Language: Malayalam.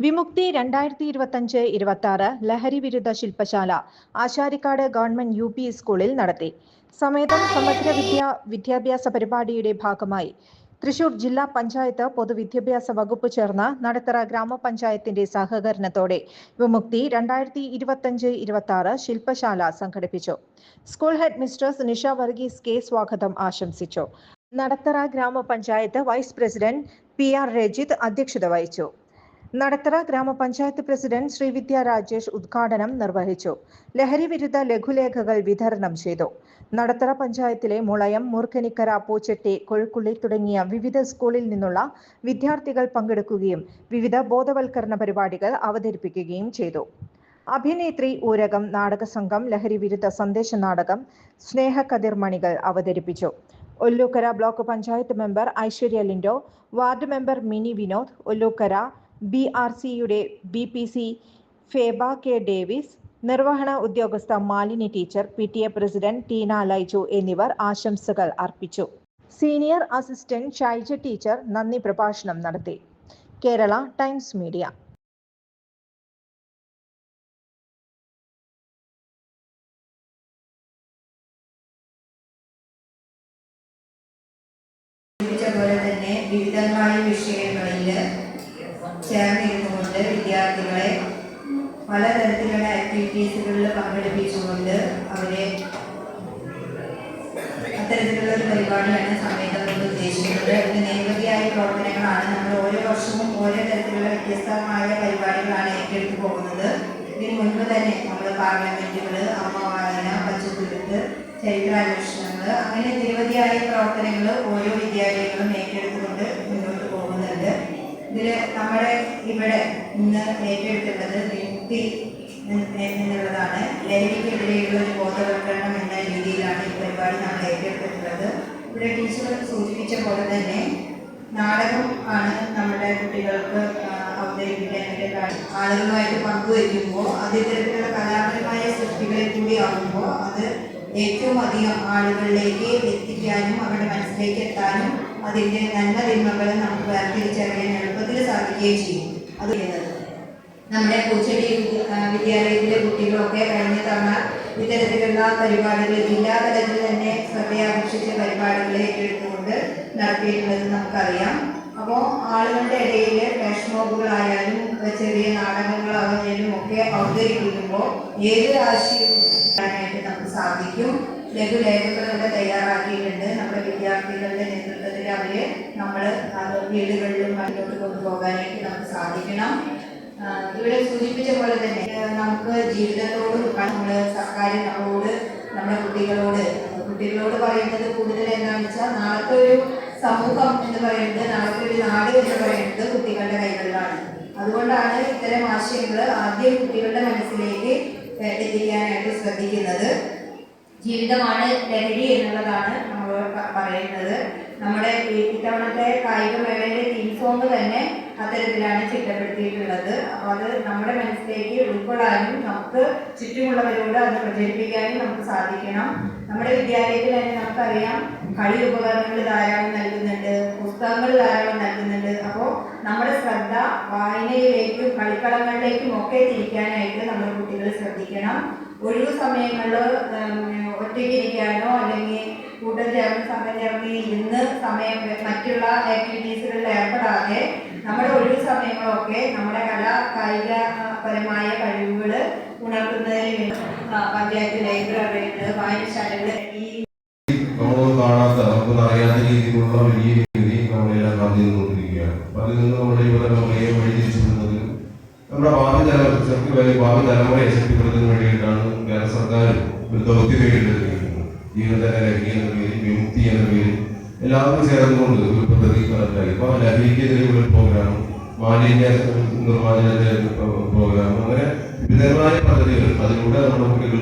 വിമുക്തി രണ്ടായിരത്തി ഇരുപത്തഞ്ച് ഇരുപത്തി ആറ് ലഹരി വിരുദ്ധ ശില്പശാല ആശാരിക്കാട് ഗവൺമെന്റ് യു പി സ്കൂളിൽ നടത്തി. സമേതം സമഗ്ര വിദ്യാ വിദ്യാഭ്യാസ പരിപാടിയുടെ ഭാഗമായി തൃശൂർ ജില്ലാ പഞ്ചായത്ത് പൊതുവിദ്യാഭ്യാസ വകുപ്പ് ചേർന്ന് നടത്തറ ഗ്രാമപഞ്ചായത്തിന്റെ സഹകരണത്തോടെ വിമുക്തി രണ്ടായിരത്തി ഇരുപത്തഞ്ച് ഇരുപത്തി ആറ് ശില്പശാല സംഘടിപ്പിച്ചു. School headmistress Nisha Varghese K സ്വാഗതം ആശംസിച്ചു. നടത്തറ ഗ്രാമപഞ്ചായത്ത് vice president P R Rajith അധ്യക്ഷത വഹിച്ചു. നടത്തറ ഗ്രാമപഞ്ചായത്ത് പ്രസിഡന്റ് ശ്രീവിദ്യ രാജേഷ് ഉദ്ഘാടനം നിർവഹിച്ചു. ലഹരി വിരുദ്ധ ലഘുലേഖകൾ വിതരണം ചെയ്തു. നടത്തറ പഞ്ചായത്തിലെ മുളയം മൂർഖനിക്കര പൂച്ചെട്ടി കൊഴുക്കുള്ളി തുടങ്ങിയ വിവിധ സ്കൂളിൽ നിന്നുള്ള വിദ്യാർത്ഥികൾ പങ്കെടുക്കുകയും വിവിധ ബോധവൽക്കരണ പരിപാടികൾ അവതരിപ്പിക്കുകയും ചെയ്തു. അഭിനേത്രി ഊരകം നാടക സംഘം ലഹരി വിരുദ്ധ സന്ദേശ നാടകം സ്നേഹകതിർമണികൾ അവതരിപ്പിച്ചു. Ollukkara block panchayat member Aishwarya Lindo ward member Mini Vinod Ollukkara B R സിയുടെ B P C Feba K Davis നിർവഹണ ഉദ്യോഗസ്ഥ Malini teacher P T A president Teena Laiju എന്നിവർ ആശംസകൾ അർപ്പിച്ചു. സീനിയർ അസിസ്റ്റന്റ് ഷൈജ ടീച്ചർ നന്ദി പ്രഭാഷണം നടത്തി. Kerala Times Media. പോലെ വിഷയങ്ങളിൽ ചേർന്നിരുന്നുകൊണ്ട് വിദ്യാർത്ഥികളെ പലതരത്തിലുള്ള ആക്ടിവിറ്റീസുകളിൽ പങ്കെടുപ്പിച്ചുകൊണ്ട് അവരെ അത്തരത്തിലുള്ള ഒരു പരിപാടിയാണ് സമയത്ത് കൊണ്ട് ഉദ്ദേശിക്കുന്നത്. അതിന് നിരവധിയായ പ്രവർത്തനങ്ങളാണ്. നമ്മൾ ഓരോ വർഷവും ഓരോ തരത്തിലുള്ള വ്യത്യസ്തമായ പരിപാടികളാണ് ഏറ്റെടുത്തു പോകുന്നത്. ഇതിന് മുൻപ് തന്നെ നമ്മൾ പാർലമെന്റുകൾ അമ്മ വായന പച്ചത്തുരുത്ത് ചരിത്രാന്വേഷണങ്ങൾ അങ്ങനെ നിരവധിയായ പ്രവർത്തനങ്ങൾ ഓരോ വിദ്യാലയങ്ങളും ഏറ്റെടുത്തുകൊണ്ട് ഇതിൽ നമ്മുടെ ഇവിടെ ഇന്ന് ഏറ്റെടുത്തിട്ടുള്ളത് വിമുക്തി എന്നുള്ളതാണ്. ലഹരിക്കെതിരെയുള്ള ഒരു ബോധവൽക്കരണം എന്ന രീതിയിലാണ് ഈ പരിപാടി നമ്മൾ ഏറ്റെടുത്തിട്ടുള്ളത്. ഇവിടെ ടീച്ചർ സൂചിപ്പിച്ച പോലെ തന്നെ നാടകം ആണ് നമ്മുടെ കുട്ടികൾക്ക് അവതരിപ്പിക്കാനായിട്ട് ആളുകളുമായിട്ട് പങ്കുവയ്ക്കുമ്പോൾ അത് ഇത്തരത്തിലുള്ള കലാപരമായ സൃഷ്ടികളിൽ കൂടി ആകുമ്പോൾ അത് ഏറ്റവും അധികം ആളുകളിലേക്ക് എത്തിക്കാനും അവരുടെ മനസ്സിലേക്ക് എത്താനും അതിന്റെ നന്മ തിന്മകളെ നമുക്ക് വേർതിരിച്ചറിയാൻ എളുപ്പത്തിൽ സാധിക്കുകയും ചെയ്യും. അത് നമ്മുടെ പൂച്ചെടി വിദ്യാലയത്തിലെ കുട്ടികളൊക്കെ കഴിഞ്ഞ തവണ ഇത്തരത്തിലുള്ള പരിപാടികൾ ജില്ലാ തലത്തിൽ തന്നെ ശ്രദ്ധയാകർഷിച്ച പരിപാടികളെ ഏറ്റെടുത്തുകൊണ്ട് നടത്തിയിട്ടുള്ളത് നമുക്കറിയാം. അപ്പോൾ ആളുകളുടെ ഇടയിൽ ഫ്ലാഷ് ചെറിയ നാടകങ്ങളാകുന്നതിലും ഒക്കെ അവതരിപ്പിക്കുമ്പോൾ ഏത് കിട്ടാനായിട്ട് നമുക്ക് സാധിക്കും. ലഘുലേഖകൾ ഇവിടെ തയ്യാറാക്കിയിട്ടുണ്ട്. നമ്മുടെ വിദ്യാർത്ഥികളുടെ നേതൃത്വത്തിൽ അവരെ നമ്മൾ വീടുകളിലും മുന്നോട്ട് കൊണ്ടുപോകാനായിട്ട് നമുക്ക് സാധിക്കണം. ഇവിടെ സൂചിപ്പിച്ച പോലെ തന്നെ നമുക്ക് ജീവിതത്തോട് നമ്മൾ സർക്കാർ നമ്മളോട് നമ്മുടെ കുട്ടികളോട് കുട്ടികളോട് പറയുന്നത് കൂടുതൽ എന്താണെന്ന് വെച്ചാൽ നാളത്തെ ഒരു സമൂഹം എന്ന് പറയുന്നത് നാളത്തെ ഒരു നാട് എന്ന് പറയുന്നത് കുട്ടികളുടെ കൈകളിലാണ്. അതുകൊണ്ടാണ് ഇത്തരം ആശയങ്ങൾ ആദ്യം കുട്ടികളുടെ മനസ്സിലേക്ക് എത്തിക്കാനായിട്ട് ശ്രദ്ധിക്കുന്നത്. ജീവിതമാണ് ലഹരി എന്നുള്ളതാണ് നമ്മൾ പറയുന്നത്. നമ്മുടെ ഇത്തവണത്തെ കായിക മേളയുടെ തീം സോങ് തന്നെ അത്തരത്തിലാണ് ചിട്ടപ്പെടുത്തിയിട്ടുള്ളത്. അപ്പോൾ അത് നമ്മുടെ മനസ്സിലേക്ക് ഉൾക്കൊള്ളാനും നമുക്ക് ചുറ്റുമുള്ളവരോട് അത് പ്രചരിപ്പിക്കാനും നമുക്ക് സാധിക്കണം. നമ്മുടെ വിദ്യാലയത്തിൽ തന്നെ നമുക്കറിയാം കളി ഉപകരണങ്ങൾ ധാരാളം നൽകുന്നുണ്ട് പുസ്തകങ്ങൾ ധാരാളം നൽകുന്നുണ്ട്. അപ്പോൾ നമ്മുടെ ശ്രദ്ധ വായനയിലേക്കും കളിക്കളങ്ങളിലേക്കും ഒക്കെ തിരിക്കാനായിട്ട് നമ്മുടെ കുട്ടികൾ ശ്രദ്ധിക്കണം. ഒഴിവു സമയങ്ങളിൽ ഒറ്റയ്ക്ക് ഇരിക്കാനോ അല്ലെങ്കിൽ കൂടുതൽ ചേർന്ന് സമയം ചേർന്ന് ഇരുന്ന് സമയം മറ്റുള്ള ആക്ടിവിറ്റീസുകളിൽ ഏർപ്പെടാതെ നമ്മുടെ ഒഴിവ് സമയങ്ങളൊക്കെ നമ്മുടെ കലാ കായിക ആ, പരമായ കഴിവുകൾ ഉണർത്തുന്നതിന് പഞ്ചായത്ത് ലൈബ്രറികൾ വായനശാലകൾ ഈ കാണാത്ത നമ്മുടെ ഭാവി തലമുറ ശക്തിപ്പെടുത്തുന്നതിന് വേണ്ടിയിട്ടാണ് സർക്കാർ ഒരു ദൗത്യം ഏറ്റെടുത്തിരിക്കുന്നത് ജീവിതത്തിന്റെ എന്ന പേരിൽ വിമുക്തി എന്ന പേരിൽ എല്ലാവരും ചേർന്നുകൊണ്ട് ഒരു പദ്ധതി നടത്തായി ഇപ്പൊ ലഹരിക്കെതിരെയുള്ള ഒരു പ്രോഗ്രാം മാലിന്യ നിർമ്മാർജനത്തിന്റെ പ്രോഗ്രാം അങ്ങനെ വിവിധമായ പദ്ധതികൾ അതിലൂടെ നമ്മുടെ കുട്ടികൾ